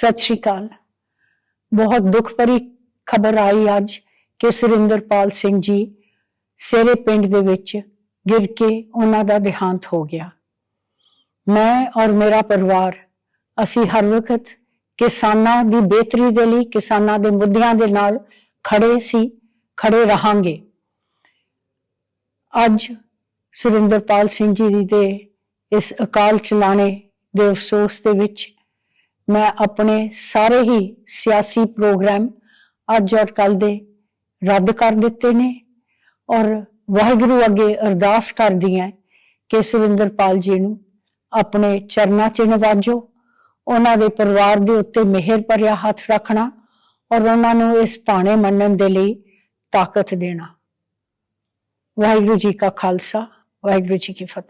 ਸਤਿ ਸ਼੍ਰੀ ਅਕਾਲ। ਬਹੁਤ ਦੁੱਖ ਭਰੀ ਖਬਰ ਆਈ ਅੱਜ ਕਿ ਸੁਰਿੰਦਰਪਾਲ ਸਿੰਘ ਜੀ ਸੇਰੇ ਪਿੰਡ ਦੇ ਵਿੱਚ ਗਿਰ ਕੇ ਉਹਨਾਂ ਦਾ ਦੇਹਾਂਤ ਹੋ ਗਿਆ। ਮੈਂ ਔਰ ਮੇਰਾ ਪਰਿਵਾਰ, ਅਸੀਂ ਹਰ ਵਕਤ ਕਿਸਾਨਾਂ ਦੀ ਬਿਹਤਰੀ ਦੇ ਲਈ, ਕਿਸਾਨਾਂ ਦੇ ਮੁੱਦਿਆਂ ਦੇ ਨਾਲ ਖੜੇ ਸੀ, ਖੜੇ ਰਹਾਂਗੇ। ਅੱਜ ਸੁਰਿੰਦਰਪਾਲ ਸਿੰਘ ਜੀ ਦੇ ਇਸ ਅਕਾਲ ਚਲਾਣੇ ਦੇ ਅਫਸੋਸ ਦੇ ਵਿੱਚ ਮੈਂ ਆਪਣੇ ਸਾਰੇ ਹੀ ਸਿਆਸੀ ਪ੍ਰੋਗਰਾਮ ਅੱਜ ਔਰ ਕੱਲ ਦੇ ਰੱਦ ਕਰ ਦਿੱਤੇ ਨੇ ਔਰ ਵਾਹਿਗੁਰੂ ਅੱਗੇ ਅਰਦਾਸ ਕਰਦੀ ਹਾਂ ਕਿ ਸੁਰਿੰਦਰਪਾਲ ਜੀ ਨੂੰ ਆਪਣੇ ਚਰਨਾਂ 'ਚ ਨਵਾਜੋ, ਉਹਨਾਂ ਦੇ ਪਰਿਵਾਰ ਦੇ ਉੱਤੇ ਮਿਹਰ ਭਰਿਆ ਹੱਥ ਰੱਖਣਾ ਔਰ ਉਹਨਾਂ ਨੂੰ ਇਸ ਭਾਣੇ ਮੰਨਣ ਦੇ ਲਈ ਤਾਕਤ ਦੇਣਾ। ਵਾਹਿਗੁਰੂ ਜੀ ਕਾ ਖਾਲਸਾ, ਵਾਹਿਗੁਰੂ ਜੀ ਕੀ ਫਤਿਹ।